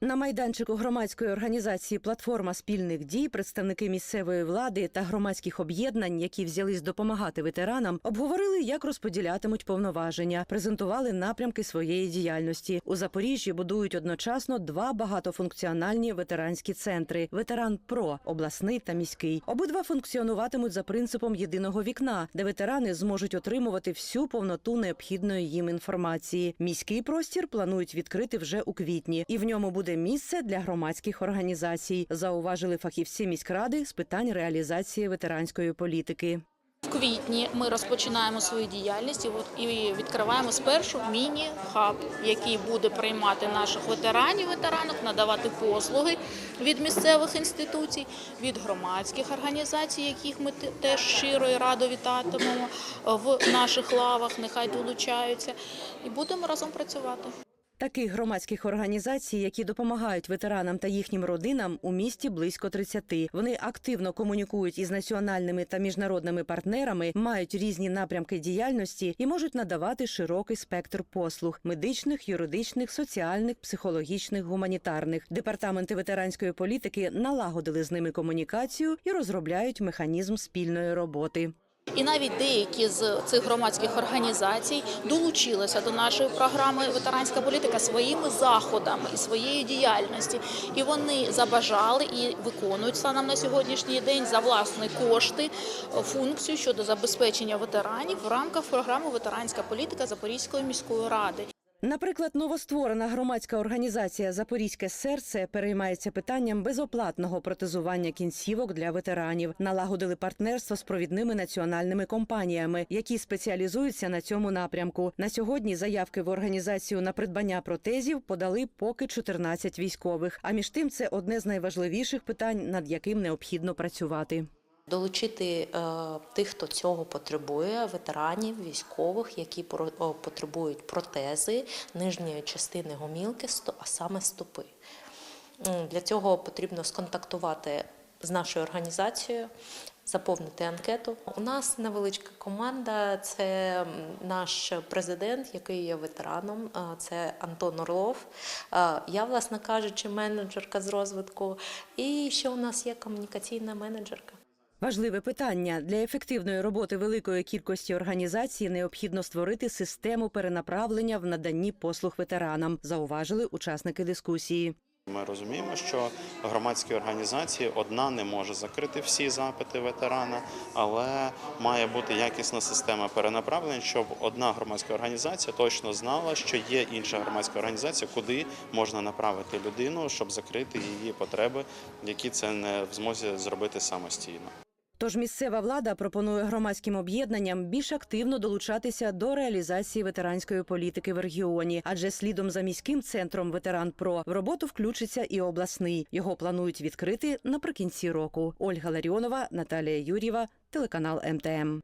На майданчику громадської організації Платформа спільних дій представники місцевої влади та громадських об'єднань, які взялись допомагати ветеранам, обговорили, як розподілятимуть повноваження, презентували напрямки своєї діяльності. У Запоріжжі будують одночасно два багатофункціональні ветеранські центри: ветеран ПРО обласний та міський. Обидва функціонуватимуть за принципом єдиного вікна, де ветерани зможуть отримувати всю повноту необхідної їм інформації. Міський простір планують відкрити вже у квітні, і в ньому буде місце для громадських організацій. Зауважили фахівці міськради з питань реалізації ветеранської політики. В квітні ми розпочинаємо свою діяльність і відкриваємо спершу міні-хаб, який буде приймати наших ветеранів, ветеранок, надавати послуги від місцевих інституцій, від громадських організацій, яких ми теж щиро і радо вітатимемо в наших лавах. Нехай долучаються, і будемо разом працювати. Таких громадських організацій, які допомагають ветеранам та їхнім родинам, у місті близько 30. Вони активно комунікують із національними та міжнародними партнерами, мають різні напрямки діяльності і можуть надавати широкий спектр послуг: медичних, юридичних, соціальних, психологічних, гуманітарних. Департаменти ветеранської політики налагодили з ними комунікацію і розробляють механізм спільної роботи. І навіть деякі з цих громадських організацій долучилися до нашої програми Ветеранська політика своїми заходами і своєю діяльності. І вони забажали і виконують станом на сьогоднішній день за власні кошти е, функцію щодо забезпечення ветеранів в рамках програми Ветеранська політика Запорізької міської ради. Наприклад, новостворена громадська організація Запорізьке серце переймається питанням безоплатного протезування кінцівок для ветеранів. Налагодили партнерство з провідними національними компаніями, які спеціалізуються на цьому напрямку. На сьогодні заявки в організацію на придбання протезів подали поки 14 військових. А між тим, це одне з найважливіших питань, над яким необхідно працювати. Долучити е, тих, хто цього потребує, ветеранів, військових, які потребують протези нижньої частини гомілки, а саме стопи. Для цього потрібно сконтактувати з нашою організацією, заповнити анкету. У нас невеличка команда. Це наш президент, який є ветераном. Це Антон Орлов. Я, власне кажучи, менеджерка з розвитку. І ще у нас є комунікаційна менеджерка. Важливе питання для ефективної роботи великої кількості організацій необхідно створити систему перенаправлення в наданні послуг ветеранам, зауважили учасники дискусії. Ми розуміємо, що громадські організації одна не може закрити всі запити ветерана, але має бути якісна система перенаправлень, щоб одна громадська організація точно знала, що є інша громадська організація, куди можна направити людину, щоб закрити її потреби, які це не в змозі зробити самостійно. Тож місцева влада пропонує громадським об'єднанням більш активно долучатися до реалізації ветеранської політики в регіоні, адже слідом за міським центром Ветеран Про в роботу включиться і обласний. Його планують відкрити наприкінці року. Ольга Ларіонова, Наталія Юрєва, телеканал МТМ.